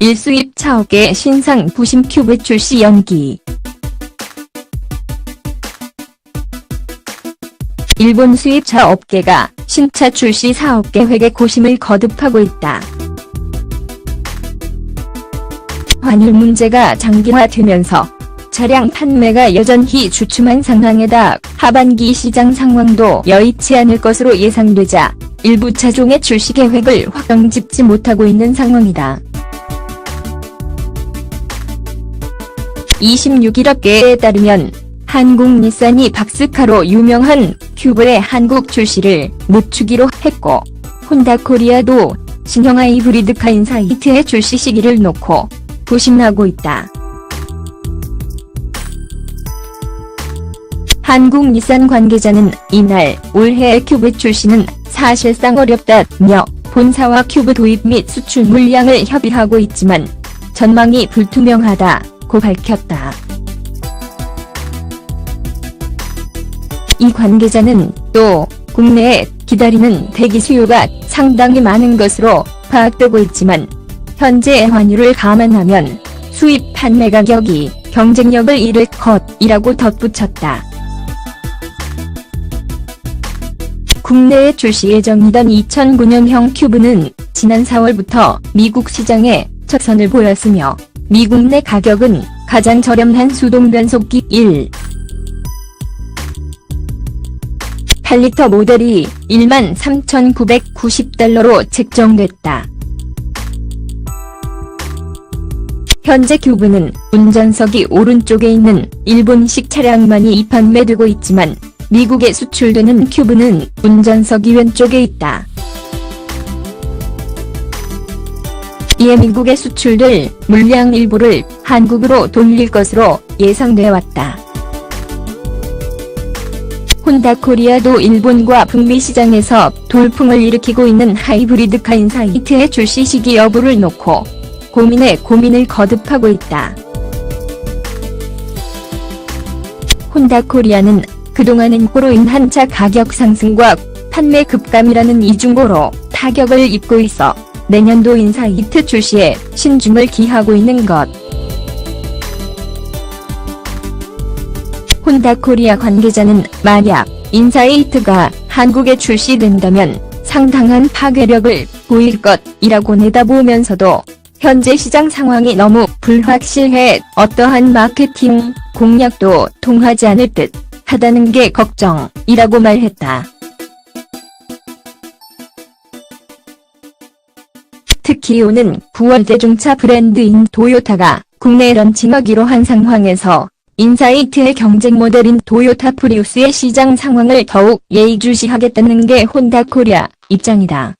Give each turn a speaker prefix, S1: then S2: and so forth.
S1: 일수입차 업계 신상 부심 큐브 출시 연기. 일본 수입차 업계가 신차 출시 사업 계획에 고심을 거듭하고 있다. 환율 문제가 장기화되면서 차량 판매가 여전히 주춤한 상황에다 하반기 시장 상황도 여의치 않을 것으로 예상되자 일부 차종의 출시 계획을 확정 짓지 못하고 있는 상황이다. 26일 업계에 따르면 한국 닛산이 박스카로 유명한 큐브의 한국 출시를 늦추기로 했고 혼다 코리아도 신형 하이브리드 카 인사이트의 출시 시기를 놓고 고심하고 있다. 한국 닛산 관계자는 이날 올해의 큐브 출시는 사실상 어렵다며 본사와 큐브 도입 및 수출 물량을 협의하고 있지만 전망이 불투명하다 고 밝혔다. 이 관계자는 또 국내에 기다리는 대기 수요가 상당히 많은 것으로 파악되고 있지만 현재 환율을 감안하면 수입 판매 가격이 경쟁력을 잃을 것이라고 덧붙였다. 국내에 출시 예정이던 2009년형 큐브는 지난 4월부터 미국 시장에 첫 선을 보였으며 미국 내 가격은 가장 저렴한 수동 변속기 1. 8리터 모델이 13,990달러로 책정됐다. 현재 큐브는 운전석이 오른쪽에 있는 일본식 차량만이 판매되고 있지만 미국에 수출되는 큐브는 운전석이 왼쪽에 있다. 이에 미국에 수출될 물량 일부를 한국으로 돌릴 것으로 예상돼 왔다. 혼다 코리아도 일본과 북미 시장에서 돌풍을 일으키고 있는 하이브리드 카 인사이트의 출시 시기 여부를 놓고 고민에 고민을 거듭하고 있다. 혼다 코리아는 그동안은 고로 인한 차 가격 상승과 판매 급감이라는 이중고로 타격을 입고 있어 내년도 인사이트 출시에 신중을 기하고 있는 것. 혼다 코리아 관계자는 만약 인사이트가 한국에 출시된다면 상당한 파괴력을 보일 것이라고 내다보면서도 현재 시장 상황이 너무 불확실해 어떠한 마케팅 공약도 통하지 않을 듯 하다는 게 걱정이라고 말했다. 특히 오는 9월 대중차 브랜드인 도요타가 국내 런칭하기로 한 상황에서 인사이트의 경쟁 모델인 도요타 프리우스의 시장 상황을 더욱 예의주시하겠다는 게 혼다 코리아 입장이다.